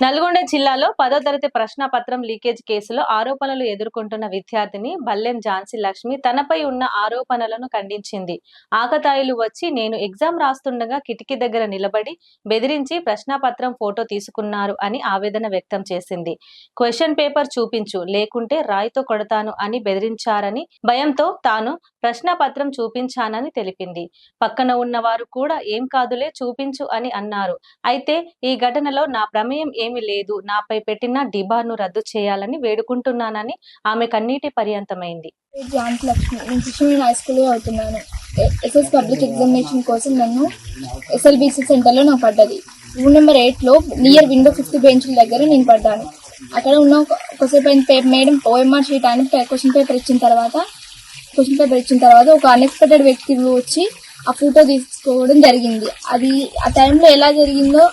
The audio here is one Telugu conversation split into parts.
నల్గొండ జిల్లాలో పదో తరగతి ప్రశ్నపత్రం లీకేజ్ కేసులో ఆరోపణలు ఎదుర్కొంటున్న విద్యార్థిని బల్లెం ఝాన్సీ లక్ష్మి తనపై ఉన్న ఆరోపణలను ఖండించింది. ఆకతాయిలు వచ్చి నేను ఎగ్జామ్ రాస్తుండగా కిటికీ దగ్గర నిలబడి బెదిరించి ప్రశ్నపత్రం ఫోటో తీసుకున్నారు అని ఆవేదన వ్యక్తం చేసింది. క్వశ్చన్ పేపర్ చూపించు లేకుంటే రాయితో కొడతాను అని బెదిరించారని భయంతో తాను ప్రశ్నపత్రం చూపించానని తెలిపింది. పక్కన ఉన్నవారు కూడా ఏం కాదులే చూపించు అని అన్నారు. అయితే ఈ ఘటనలో నా ప్రమేయం ఏమీ లేదు. నాపై పెట్టిన డిబార్ను రద్దు చేయాలని వేడుకుంటున్నానని ఆమె కన్నీటి పర్యంతమైంది. జాంతి లక్ష్మి నేను కృష్ణ హై స్కూల్లో అవుతున్నాను. ఎస్ఎస్ పబ్లిక్ ఎగ్జామినేషన్ కోసం నన్ను ఎస్ఎల్బిసి సెంటర్లో నాకు పడ్డది. రూమ్ నెంబర్ ఎయిట్లో నియర్ విండో ఫిఫ్త్ బెంచ్ల దగ్గర నేను పడ్డాను. అక్కడ ఉన్న ఒక- ఒకసేపు మేడం ఓఎంఆర్ షీట్ అని క్వశ్చన్ పేపర్ ఇచ్చిన తర్వాత క్వశ్చన్ పేపర్ ఇచ్చిన తర్వాత ఒక అన్ఎక్స్పెక్టెడ్ వ్యక్తి వచ్చి ఆ ఫోటో తీసుకోవడం జరిగింది. అది ఆ టైంలో ఎలా జరిగిందో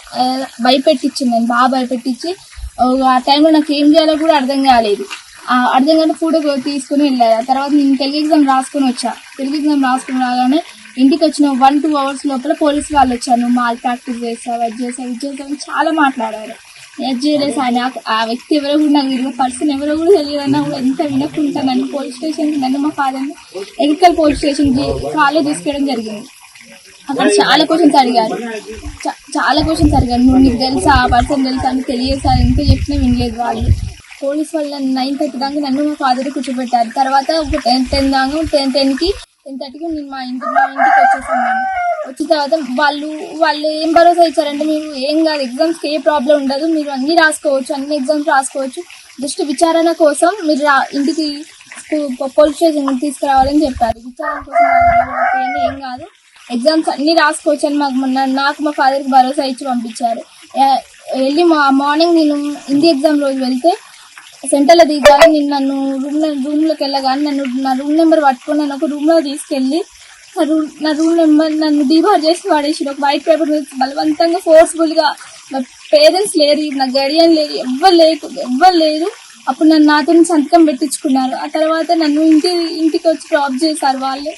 భయపెట్టించింది. నన్ను బాగా భయపెట్టించి ఆ, టైంలో నాకు ఏం చేయాలో కూడా అర్థం కాలేదు. ఆ, అర్థం కానీ ఫోటో తీసుకుని వెళ్ళాలి ఆ తర్వాత నేను తెలుగు ఎగ్జామ్ రాసుకొని వచ్చా. తెలుగు ఎగ్జామ్ రాసుకుని రాగానే ఇంటికి వచ్చిన వన్ టూ అవర్స్ లోపల పోలీస్ వాళ్ళు వచ్చారు. మాల్ ప్రాక్టీస్ చేస్తావు అది చేసావు ఇది చేసావు చాలా మాట్లాడారు. నేను ఆయన ఆ వ్యక్తి ఎవరో కూడా నాకు తెలియదు. పర్సన్ ఎవరో కూడా తెలియదన్నా కూడా ఎంత వినకుండా నన్ను పోలీస్ స్టేషన్ నన్ను మా ఫాదర్ని ఎగ్రికల్ పోలీస్ స్టేషన్ కాల్లో తీసుకెళ్ళడం జరిగింది. అక్కడ చాలా క్వశ్చన్స్ అడిగారు. చాలా క్వశ్చన్స్ అడిగారు. నువ్వు నీకు తెలుసా? ఆ పర్సన్ తెలుసా? అని తెలియదు సార్ ఎంత చెప్పినా వినలేదు వాళ్ళు. పోలీస్ వాళ్ళు నైన్ థర్టీ దాకా నన్ను మా ఫాదర్ కూర్చోబెట్టారు. తర్వాత ఒక టెన్ టెన్ దాకా టెన్ టెన్కి టెన్ థర్టీకి నేను మా ఇంటి మా ఇంటికి వచ్చేసాను. వచ్చిన తర్వాత వాళ్ళు వాళ్ళు ఏం భరోసా ఇచ్చారంటే మీరు ఏం కాదు ఎగ్జామ్స్కి ఏ ప్రాబ్లం ఉండదు మీరు అన్ని రాసుకోవచ్చు అన్ని ఎగ్జామ్స్ రాసుకోవచ్చు. జస్ట్ విచారణ కోసం మీరు రా ఇంటికి పోలీస్ స్టేషన్ తీసుకురావాలని చెప్పారు. విచారణ కోసం ఏం కాదు. ఎగ్జామ్స్ అన్ని రాసుకోవచ్చు అని మాకు మొన్న నాకు మా ఫాదర్కి భరోసా ఇచ్చి పంపించారు. వెళ్ళి మా మార్నింగ్ నేను హిందీ ఎగ్జామ్ రోజు వెళ్తే సెంటర్లో దిగాలి నేను నన్ను రూమ్ రూమ్లోకి వెళ్ళగానే నన్ను నా రూమ్ నెంబర్ పట్టుకొని నన్ను ఒక రూమ్లో తీసుకెళ్ళి నా రూమ్ నా రూమ్ నెంబర్ నన్ను డిబార్ చేసి వాడేసి ఒక వైట్ పేపర్ మీద బలవంతంగా ఫోర్స్ఫుల్గా నా పేరెంట్స్ లేరు నా గడియన్ లేరు ఎవ్వరు లేరు ఎవ్వరు లేరు. అప్పుడు నన్ను నాతో సంతకం పెట్టించుకున్నారు. ఆ తర్వాత నన్ను ఇంటి ఇంటికి వచ్చి డ్రాప్ చేశారు వాళ్ళే.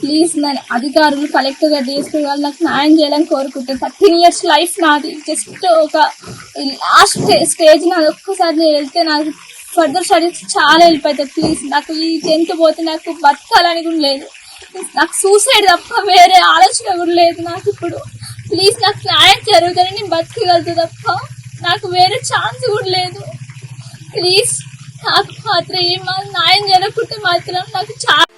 ప్లీజ్ నన్ను అధికారులు కలెక్టర్ గారు డిఎస్పీ వాళ్ళు నాకు న్యాయం చేయాలని కోరుకుంటాను థర్టీన్ ఇయర్స్ లైఫ్ నాది. జస్ట్ ఒక లాస్ట్ స్టేజ్ నాది. ఒక్కసారి నేను వెళ్తే నాకు ఫర్దర్ స్టడీస్ చాలా హెల్ప్ అవుతుంది ప్లీజ్ నాకు ఈ టెన్త్ పోతే నాకు బతకాలని కూడా లేదు. నాకు సూసైడ్ తప్ప వేరే ఆలోచన కూడా లేదు నాకు ఇప్పుడు. ప్లీజ్ నాకు న్యాయం జరుగుతుంది నేను బతకగలుగుతా తప్ప నాకు వేరే ఛాన్స్ కూడా లేదు. ప్లీజ్ నాకు మాత్రం ఏం న్యాయం జరగకుంటే మాత్రం నాకు చాలా